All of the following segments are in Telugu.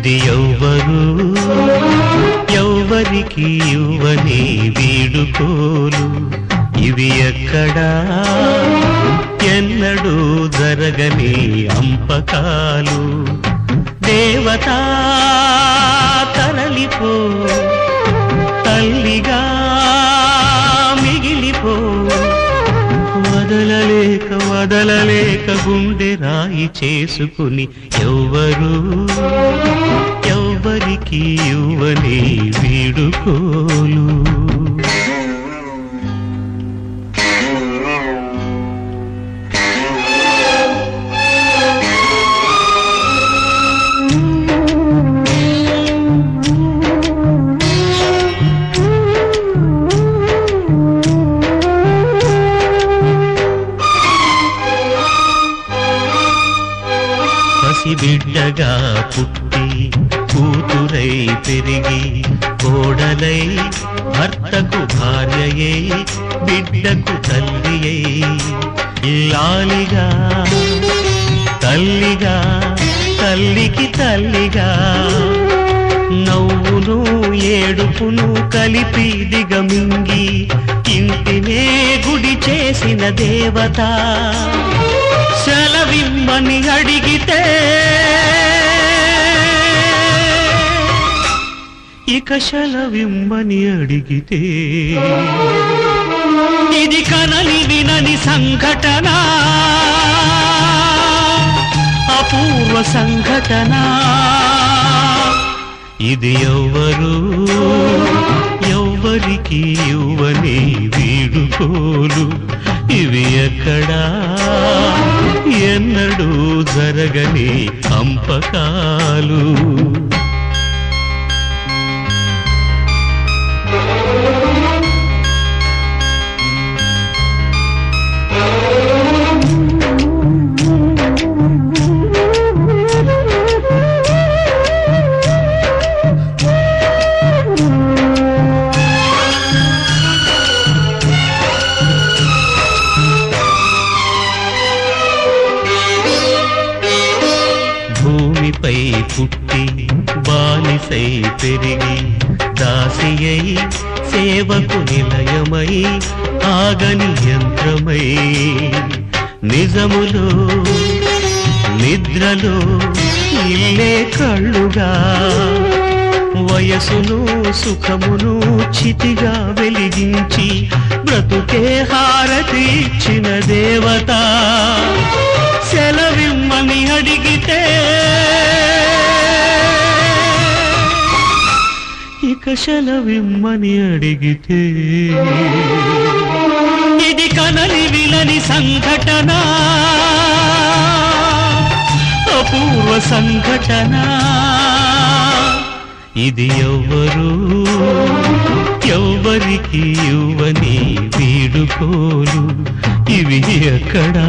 ఇది ఎవ్వరు? ఎవ్వరికి యువని వీడుకోలు. ఇవి ఎక్కడా? ఎన్నడూ జరగని అంపకాలు. దేవతా కదలలేక గుండె రాయి చేసుకుని ఎవ్వరు ఎవ్వరికి ఇవ్వని వీడుకోలు. పసిబిడ్డగా పుట్టి కూతురై పెరిగి కోడలై భర్తకు భార్యయై బిడ్డకు తల్లియై ఇల్లాలిగా తల్లిగా తల్లికి తల్లిగా నవ్వును ఏడుపును కలిపి దిగమింగి ఇంటినే గుడి చేసిన దేవత. సెలవిమ్మని అడిగితే ఇక సెలవిమ్మని అడిగితే ఇది కనని వినని సంఘటన. అపూర్వ సంఘటన. ఇది ఎవ్వరు ఎవ్వరికి ఇవ్వని వీడుకోలు. ఇవి ఎక్కడా? ఎన్నడూ జరగని అంపకాలు పుట్టి బానిసై పెరిగి దాసియై సేవకు నిలయమై ఆగని యంత్రమై. నిజములో నిద్రలో ఇల్లే కళ్ళుగా. వయసును సుఖమును చితిగా వెలిగించి బ్రతుకే హారతి ఇచ్చిన దేవత. సెలవిమ్మని అడిగితే ఇక అడిగితే ఇది కనలి విలని సంఘటన? అపూర్వ సంఘటన? ఇది ఎవ్వరు ఎవ్వరికి ఇవ్వని వీడుకోలు. ఇవి ఎక్కడా?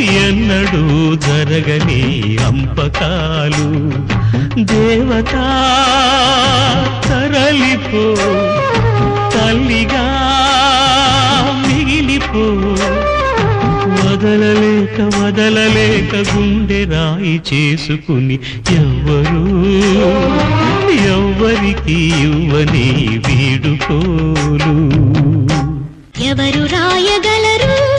ఎన్నడూ జరగని అంపకాలు. దేవతా మిగిలిపో తల్లిగా మిగిలిపో. వదలలేక వదలలేక గుండె రాయి చేసుకుని ఎవ్వరు ఎవ్వరికి ఇవ్వని వీడుకోలు. ఎవరు రాయగలరు?